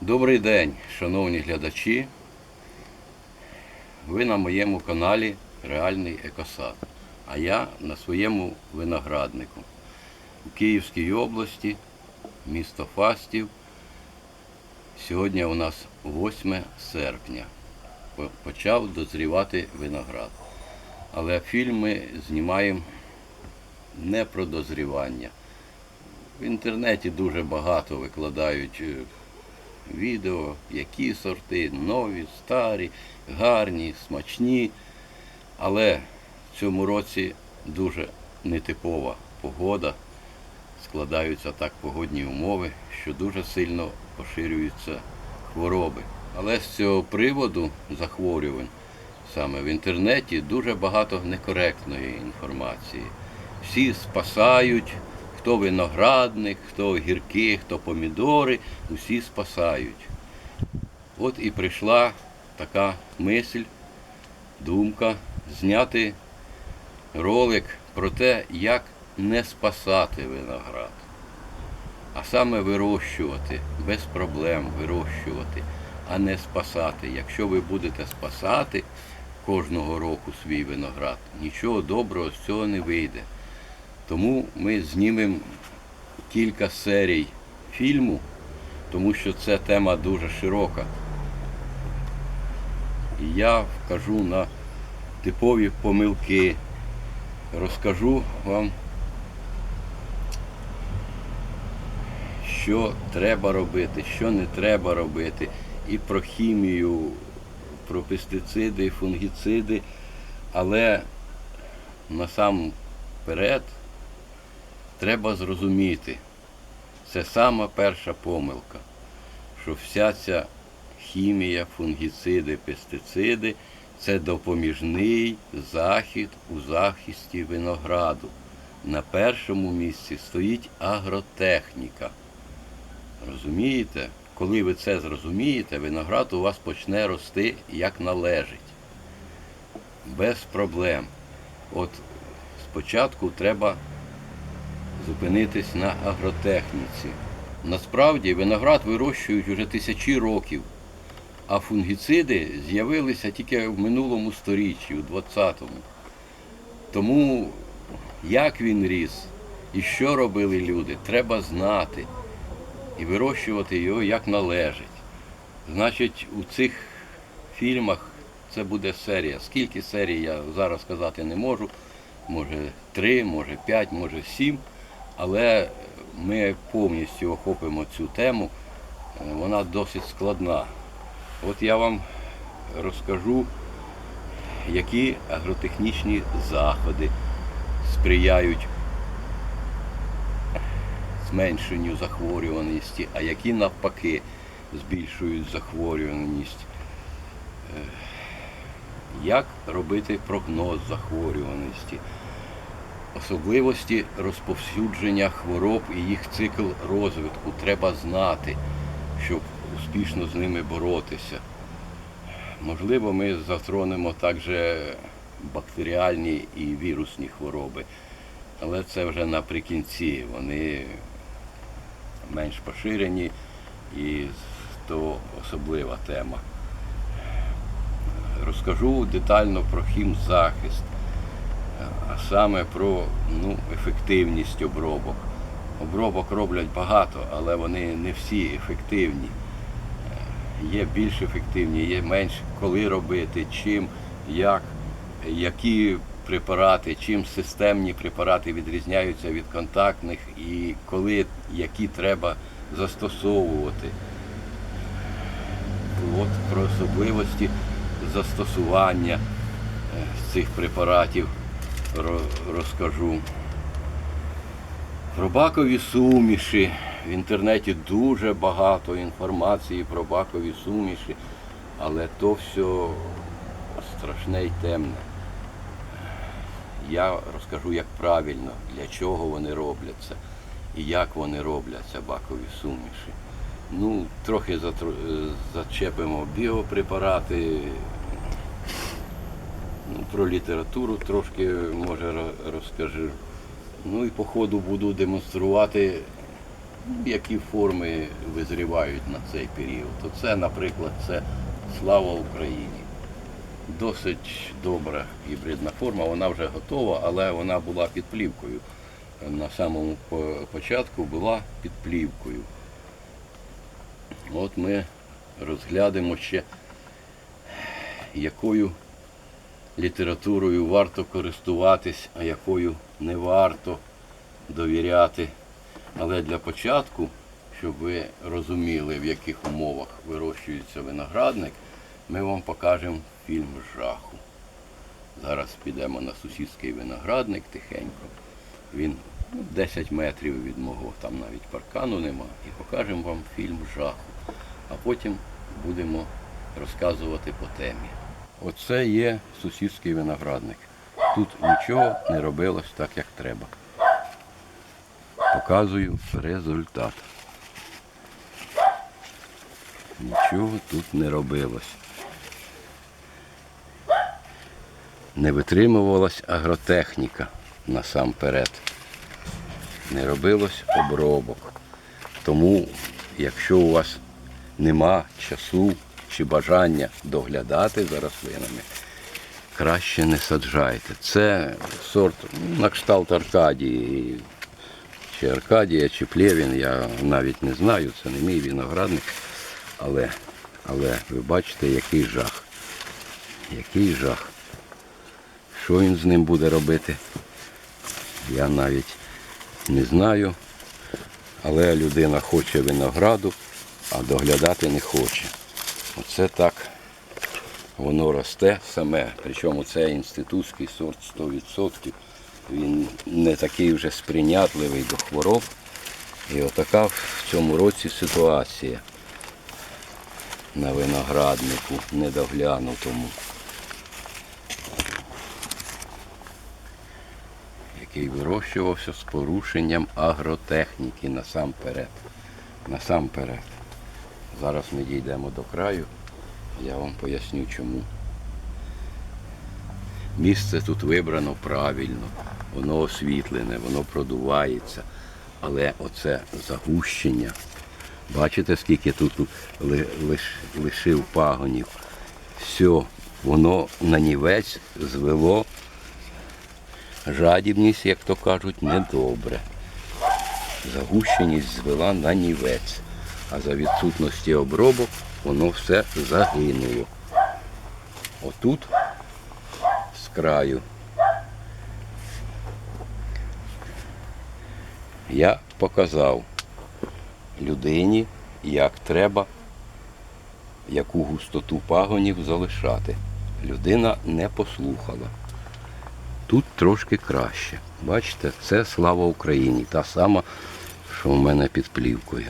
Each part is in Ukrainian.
Добрий день, шановні глядачі. Ви на моєму каналі Реальний Екосад. А я на своєму винограднику у Київській області, місто Фастів. Сьогодні у нас 8 серпня. Почав дозрівати виноград. Але фільм ми знімаємо не про дозрівання. В інтернеті дуже багато викладають е, відео, які сорти, нові, старі, гарні, смачні. Але в цьому році дуже нетипова погода. Складаються так погодні умови, що дуже сильно поширюються хвороби. Але з цього приводу захворювань саме в інтернеті дуже багато некоректної інформації. Всі спасають, хто виноградник, хто огірки, хто помідори, усі спасають. От і прийшла така мисль, думка зняти ролик про те, як не спасати виноград, а саме вирощувати, без проблем вирощувати, а не спасати. Якщо ви будете спасати кожного року свій виноград, нічого доброго з цього не вийде. Тому ми знімемо кілька серій фільму, тому що це тема дуже широка. І я вкажу на типові помилки, розкажу вам, що треба робити, що не треба робити, і про хімію, про пестициди, і фунгіциди, але насамперед треба зрозуміти, це сама перша помилка, що вся ця хімія, фунгіциди, пестициди це допоміжний захід у захисті винограду. На першому місці стоїть агротехніка. Розумієте? Коли ви це зрозумієте, виноград у вас почне рости як належить. Без проблем. От спочатку треба зупинитись на агротехніці. Насправді виноград вирощують вже тисячі років, а фунгіциди з'явилися тільки в минулому сторіччі, у 20-му. Тому як він ріс і що робили люди, треба знати і вирощувати його як належить. Значить, у цих фільмах це буде серія. Скільки серій я зараз сказати не можу. Може три, може п'ять, може сім. Але ми повністю охопимо цю тему. Е, Вона досить складна. От я вам розкажу, які агротехнічні заходи сприяють зменшенню захворюваності, а які навпаки збільшують захворюваність. Е, Як робити прогноз захворюваності, особливості розповсюдження хвороб і їх цикл розвитку треба знати, щоб успішно з ними боротися. Можливо, ми затронемо також бактеріальні і вірусні хвороби, але це вже наприкінці. Вони менш поширені і то особлива тема. Розкажу детально про хімзахист, а саме про ну, ефективність обробок. Обробок роблять багато, але вони не всі ефективні. Є більш ефективні, є менш коли робити, чим, як, які препарати, чим системні препарати відрізняються від контактних і коли які треба застосовувати. От про особливості застосування е, цих препаратів розкажу. Про бакові суміші. В інтернеті дуже багато інформації про бакові суміші, але то все страшне і темне. Я розкажу, як правильно, для чого вони робляться і як вони робляться, бакові суміші. Ну, трохи зачепимо біопрепарати, про літературу трошки, може, ро- розкажу. Ну і по ходу буду демонструвати які форми визрівають на цей період. Оце, наприклад, це Слава Україні. Досить добра гібридна форма, вона вже готова, але вона була під плівкою. На самому початку була під плівкою. От ми розглянемо ще, якою літературою варто користуватись, а якою не варто довіряти. Але для початку, щоб ви розуміли, в яких умовах вирощується виноградник, ми вам покажемо фільм жаху. Зараз підемо на сусідський виноградник тихенько. Він ну, 10 метрів від мого, там навіть паркану нема, і покажемо вам фільм жаху. А потім будемо розказувати по темі. Оце є сусідський виноградник. Тут нічого не робилось так, як треба. Показую результат. Нічого тут не робилось. Не витримувалась агротехніка насамперед. Не робилось обробок. Тому, якщо у вас нема часу чи бажання доглядати за рослинами, краще не саджайте. Це сорт ну, на кшталт Аркадії. Чи Аркадія, чи Плєвін, я навіть не знаю, це не мій виноградник. Але, але ви бачите, який жах. Який жах. Що він з ним буде робити? Я навіть не знаю. Але людина хоче винограду, а доглядати не хоче. Оце так воно росте саме. Причому це інститутський сорт 100%. Він не такий вже сприйнятливий до хвороб. І отака в цьому році ситуація на винограднику недоглянутому. Який вирощувався з порушенням агротехніки насамперед. Насамперед. Зараз ми дійдемо до краю, я вам поясню чому. Місце тут вибрано правильно, воно освітлене, воно продувається. Але оце загущення. Бачите, скільки тут ли- лиш- лишив пагонів. Все, воно нанівець звело. Жадібність, як то кажуть, недобре. Загущеність звела на нівець. А за відсутності обробок воно все загинуло. Отут з краю. Я показав людині, як треба, яку густоту пагонів залишати. Людина не послухала. Тут трошки краще. Бачите, це слава Україні, та сама, що в мене під плівкою.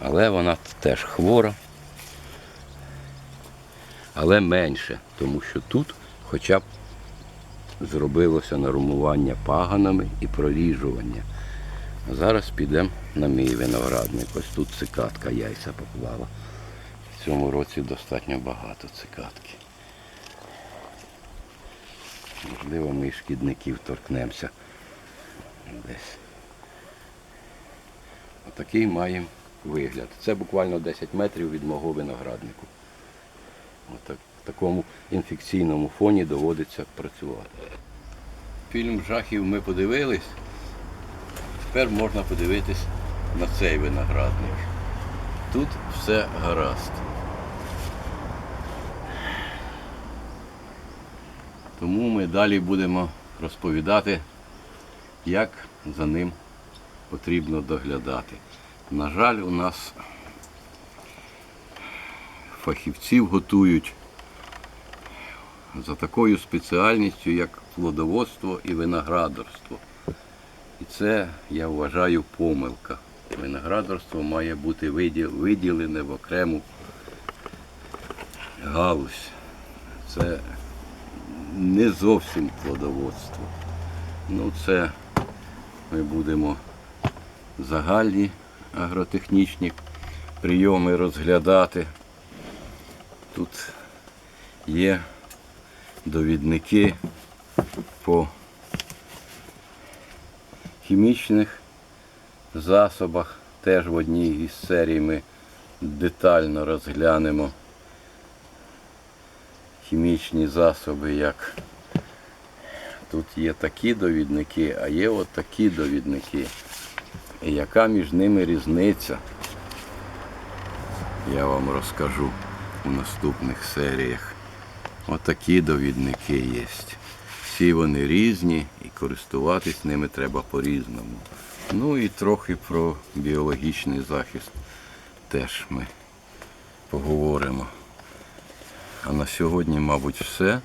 Але вона теж хвора, але менше, тому що тут хоча б зробилося нормування паганами і проріжування. А Зараз підемо на мій виноградник. Ось тут цикатка яйця поклала. В цьому році достатньо багато цикатки. Можливо, ми шкідників торкнемося десь. Отакий маємо вигляд. Це буквально 10 метрів від мого винограднику. Отак, в такому інфекційному фоні доводиться працювати. Фільм жахів ми подивились. Тепер можна подивитись на цей виноградник. Тут все гаразд. Тому ми далі будемо розповідати, як за ним потрібно доглядати. На жаль, у нас фахівців готують за такою спеціальністю, як плодоводство і виноградарство. І це, я вважаю, помилка. Виноградарство має бути виділене в окрему галузь. Це не зовсім плодоводство. Ну, це ми будемо загальні агротехнічні прийоми розглядати. Тут є довідники по хімічних засобах. Теж в одній із серій ми детально розглянемо хімічні засоби, як тут є такі довідники, а є от такі довідники. Яка між ними різниця? Я вам розкажу у наступних серіях. Отакі довідники є. Всі вони різні і користуватись ними треба по-різному. Ну і трохи про біологічний захист теж ми поговоримо. А на сьогодні, мабуть, все.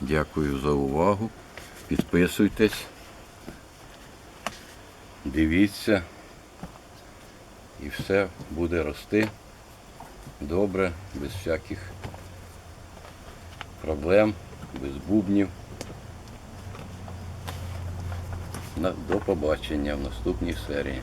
Дякую за увагу. Підписуйтесь, дивіться, і все буде рости добре, без всяких проблем, без бубнів. До побачення в наступній серії.